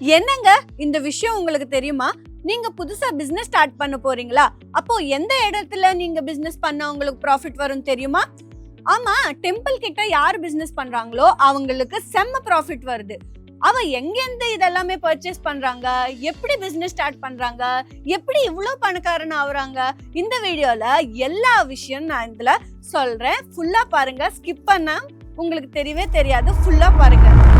என்னங்க இந்த விஷயம் உங்களுக்கு தெரியுமா? நீங்க புதுசா பிசினஸ் ஸ்டார்ட் பண்ண போறீங்களா? அப்போ எந்த இடத்துல நீங்க பிசினஸ் பண்ண உங்களுக்கு ப்ராஃபிட் வரும் தெரியுமா? ஆமா டெம்பிள் கிட்ட யார் பிசினஸ் பண்றாங்களோ அவங்களுக்கு செம்ம ப்ராஃபிட் வருது. அவ எங்கேருந்து இதெல்லாமே பர்ச்சேஸ் பண்றாங்க? எப்படி பிசினஸ் ஸ்டார்ட் பண்றாங்க? எப்படி இவ்வளோ பணக்காரன் ஆகுறாங்க? இந்த வீடியோல எல்லா விஷயம் நான் இதுல சொல்றேன். ஃபுல்லா பாருங்க. ஸ்கிப் பண்ணா உங்களுக்கு தெரியவே தெரியாது. ஃபுல்லா பாருங்க.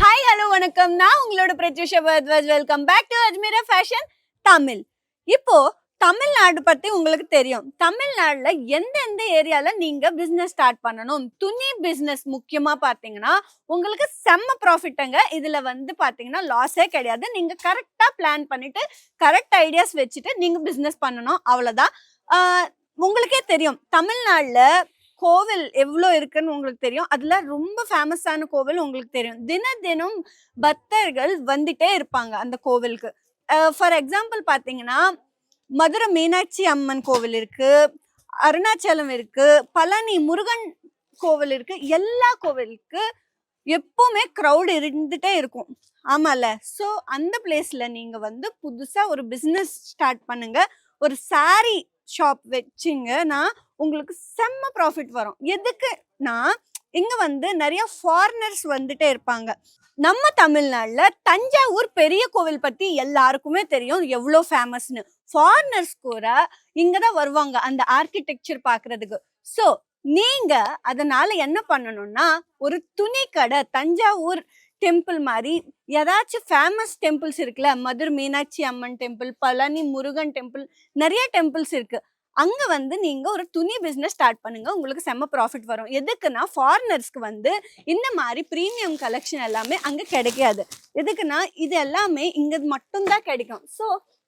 ஹாய் ஹலோ வணக்கம். நான் உங்களோட Prathyusha Bharadwaj welcome back to Ajmeera fashion Tamil இப்போ தமிழ்நாடு பத்தி உங்களுக்கு தெரியும். தமிழ்நாடுல எந்தெந்த ஏரியால நீங்க பிசினஸ் ஸ்டார்ட் பண்ணணும்? துணி பிசினஸ் முக்கியமா பாத்தீங்கன்னா உங்களுக்கு செம்ம ப்ராஃபிட்டுங்க இதுல வந்து பாத்தீங்கன்னா லாஸே கிடையாது. நீங்க கரெக்டா பிளான் பண்ணிட்டு கரெக்ட் ஐடியாஸ் வச்சுட்டு நீங்க பிசினஸ் பண்ணணும். அவ்வளவுதான். உங்களுக்கே தெரியும். தமிழ்நாட்டில் கோவில் எவ்வளோ இருக்குன்னு உங்களுக்கு தெரியும். அதில் ரொம்ப ஃபேமஸான கோவில் உங்களுக்கு தெரியும். தின தினம் பக்தர்கள் வந்துட்டே இருப்பாங்க அந்த கோவிலுக்கு. ஃபார் எக்ஸாம்பிள் பார்த்தீங்கன்னா மதுரை மீனாட்சி அம்மன் கோவில் இருக்கு அருணாச்சலம் இருக்கு பழனி முருகன் கோவில் இருக்கு எல்லா கோவிலுக்கு எப்பவுமே க்ரௌட் இருந்துட்டே இருக்கும். ஆமால. ஸோ அந்த பிளேஸ்ல நீங்க வந்து புதுசா ஒரு பிஸ்னஸ் ஸ்டார்ட் பண்ணுங்க. ஒரு சாரீ ஷாப் வச்சிங்கன்னா உங்களுக்கு செம்ம ப்ராஃபிட் வரும். எதுக்குன்னா இங்கே வந்து நிறைய ஃபாரினர்ஸ் வந்துட்டே இருப்பாங்க. நம்ம தமிழ்நாட்டில் தஞ்சாவூர் பெரிய கோவில் பற்றி எல்லாருக்குமே தெரியும் எவ்வளோ ஃபேமஸ்னு ஃபாரினர்ஸ் கூட இங்கே தான் வருவாங்க அந்த ஆர்கிடெக்சர் பார்க்குறதுக்கு ஸோ நீங்கள் அதனால் என்ன பண்ணணும்னா ஒரு துணி கடை தஞ்சாவூர் டெம்பிள் மாதிரி ஏதாச்சும் ஃபேமஸ் டெம்பிள்ஸ் இருக்குல்ல மதுரை மீனாட்சி அம்மன் டெம்பிள் பழனி முருகன் டெம்பிள் நிறைய டெம்பிள்ஸ் இருக்கு. அங்கே வந்து நீங்கள் ஒரு துணி பிஸ்னஸ் ஸ்டார்ட் பண்ணுங்கள் உங்களுக்கு செம்ம ப்ராஃபிட் வரும். எதுக்குன்னா ஃபாரினர்ஸ்க்கு வந்து இந்த மாதிரி ப்ரீமியம் கலெக்ஷன் எல்லாமே அங்கே கிடைக்காது. எதுக்குன்னா இது எல்லாமே இங்கே மட்டும்தான் கிடைக்கும். ஸோ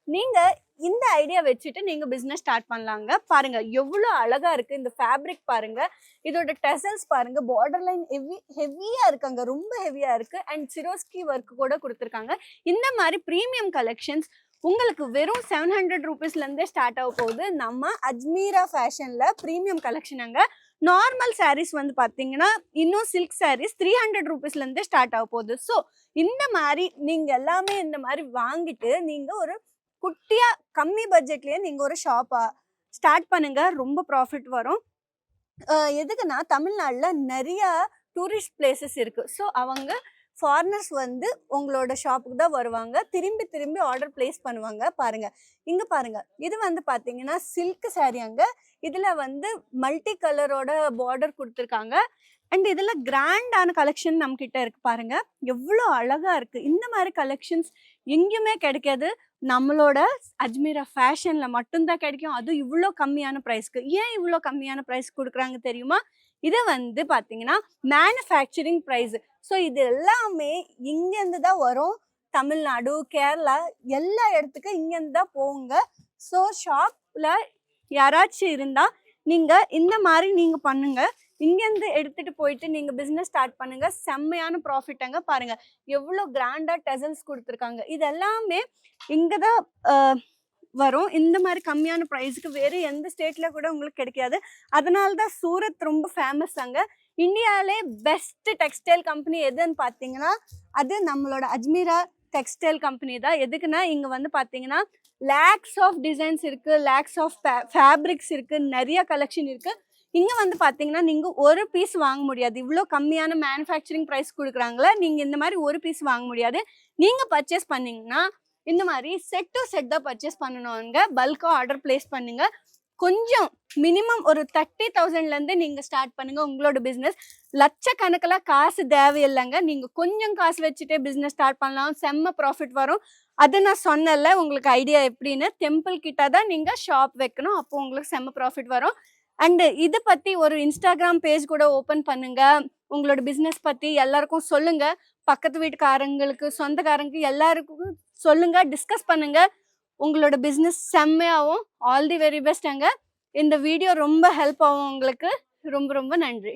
நீங்கள் இந்த ஐடியா வச்சுட்டு நீங்கள் பிஸ்னஸ் ஸ்டார்ட் பண்ணலாங்க. பாருங்கள் எவ்வளோ அழகாக இருக்குது இந்த ஃபேப்ரிக் பாருங்கள் இதோட டெசல்ஸ் பாருங்கள் பார்டர் லைன் ஹெவி ஹெவியாக இருக்காங்க ரொம்ப ஹெவியாக இருக்குது அண்ட் சிரோஸ்கி ஒர்க் கூட கொடுத்துருக்காங்க. இந்த மாதிரி ப்ரீமியம் கலெக்ஷன்ஸ் உங்களுக்கு வெறும் செவன் ஹண்ட்ரட் ருபீஸ்லேருந்தே ஸ்டார்ட் ஆக போகுது. நம்ம அஜ்மீரா ஃபேஷனில் ப்ரீமியம் கலெக்ஷன் அங்கே. நார்மல் சாரீஸ் வந்து பார்த்தீங்கன்னா இன்னும் சில்க் சாரீஸ் த்ரீ ஹண்ட்ரட் ருபீஸ்லேருந்தே ஸ்டார்ட் ஆக போகுது. ஸோ இந்த மாதிரி நீங்கள் எல்லாமே இந்த மாதிரி வாங்கிட்டு நீங்கள் ஒரு குட்டியாக கம்மி பட்ஜெட்லேயே நீங்கள் ஒரு ஷாப்பா ஸ்டார்ட் பண்ணுங்க. ரொம்ப ப்ராஃபிட் வரும். எதுக்குன்னா தமிழ்நாட்டில் நிறைய டூரிஸ்ட் பிளேசஸ் இருக்குது ஸோ அவங்க ஃபாரினர்ஸ் வந்து உங்களோட ஷாப்புக்கு தான் வருவாங்க. திரும்பி திரும்பி ஆர்டர் பிளேஸ் பண்ணுவாங்க. பாருங்க. இங்க பாருங்க. இது வந்து பாத்தீங்கன்னா சில்க் saree அங்க. இதுல வந்து மல்டி கலரோட பார்டர் கொடுத்துருக்காங்க. அண்ட் இதில் கிராண்டான கலெக்ஷன் நம்மக்கிட்ட இருக்குது இருக்கு எவ்வளோ அழகாக இருக்குது இந்த மாதிரி கலெக்ஷன்ஸ் எங்கேயுமே கிடைக்காது. நம்மளோட அஜ்மீரா ஃபேஷனில் மட்டும்தான் கிடைக்கும். அதுவும் இவ்வளோ கம்மியான ப்ரைஸ்க்கு ஏன் இவ்வளோ கம்மியான ப்ரைஸ் கொடுக்குறாங்க தெரியுமா? இது வந்து பார்த்தீங்கன்னா மேனுஃபேக்சரிங் ப்ரைஸ் ஸோ இது எல்லாமே இங்கேருந்து தான் வரும். தமிழ்நாடு கேரளா எல்லா இடத்துக்கும் இங்கேருந்து தான் போங்க ஸோ ஷாப்பில் யாராச்சும் இருந்தால் நீங்கள் இந்த மாதிரி நீங்கள் பண்ணுங்கள் இங்கேருந்து எடுத்துட்டு போயிட்டு நீங்கள் பிஸ்னஸ் ஸ்டார்ட் பண்ணுங்க. செம்மையான ப்ராஃபிட்டங்க பாருங்க. எவ்வளோ கிராண்டாக டெசல்ஸ் கொடுத்துருக்காங்க. இது எல்லாமே இங்கே தான் வரும். இந்த மாதிரி கம்மியான ப்ரைஸுக்கு வேறு எந்த ஸ்டேட்டில் கூட உங்களுக்கு கிடைக்காது. அதனால தான் சூரத் ரொம்ப ஃபேமஸ் அங்கே. இந்தியாவிலே பெஸ்ட் டெக்ஸ்டைல் கம்பெனி எதுன்னு பார்த்தீங்கன்னா அது நம்மளோட அஜ்மீரா டெக்ஸ்டைல் கம்பெனி தான். எதுக்குன்னா இங்கே வந்து பார்த்தீங்கன்னா லேக்ஸ் ஆஃப் டிசைன்ஸ் இருக்குது லேக்ஸ் ஆஃப் ஃபேப்ரிக்ஸ் இருக்குது நிறைய கலெக்ஷன் இருக்குது இங்கே வந்து பார்த்தீங்கன்னா நீங்கள் ஒரு பீஸ் வாங்க முடியாது. இவ்வளோ கம்மியான மேனுஃபேக்சரிங் ப்ரைஸ் கொடுக்குறாங்களே நீங்கள் இந்த மாதிரி ஒரு பீஸ் வாங்க முடியாது. நீங்கள் பர்ச்சேஸ் பண்ணிங்கன்னா இந்த மாதிரி செட் டு செட் தான் பர்ச்சேஸ் பண்ணணுங்க பல்காக ஆர்டர் பிளேஸ் பண்ணுங்கள் கொஞ்சம் மினிமம் ஒரு தேர்ட்டி தௌசண்ட்லேருந்து நீங்கள் ஸ்டார்ட் பண்ணுங்க உங்களோட பிஸ்னஸ் லட்சக்கணக்கில் காசு தேவையில்லைங்க. நீங்கள் கொஞ்சம் காசு வச்சுட்டே பிஸ்னஸ் ஸ்டார்ட் பண்ணலாம். செம்ம ப்ராஃபிட் வரும். அது நான் சொன்னல உங்களுக்கு ஐடியா எப்படின்னு? டெம்பிள் கிட்ட தான் நீங்கள் ஷாப் வைக்கணும். அப்போ உங்களுக்கு செம்ம ப்ராஃபிட் வரும். அண்டு இது பற்றி ஒரு இன்ஸ்டாகிராம் பேஜ் கூட ஓப்பன் பண்ணுங்க. உங்களோட பிஸ்னஸ் பற்றி எல்லாருக்கும் சொல்லுங்க. பக்கத்து வீட்டுக்காரங்களுக்கு சொந்தக்காரங்களுக்கு எல்லாருக்கும் சொல்லுங்க டிஸ்கஸ் பண்ணுங்க. உங்களோட பிஸ்னஸ் செம்மையாகவும் ஆல் தி வெரி பெஸ்ட் அங்க. இந்த வீடியோ ரொம்ப ஹெல்ப் ஆகும் உங்களுக்கு. ரொம்ப ரொம்ப நன்றி.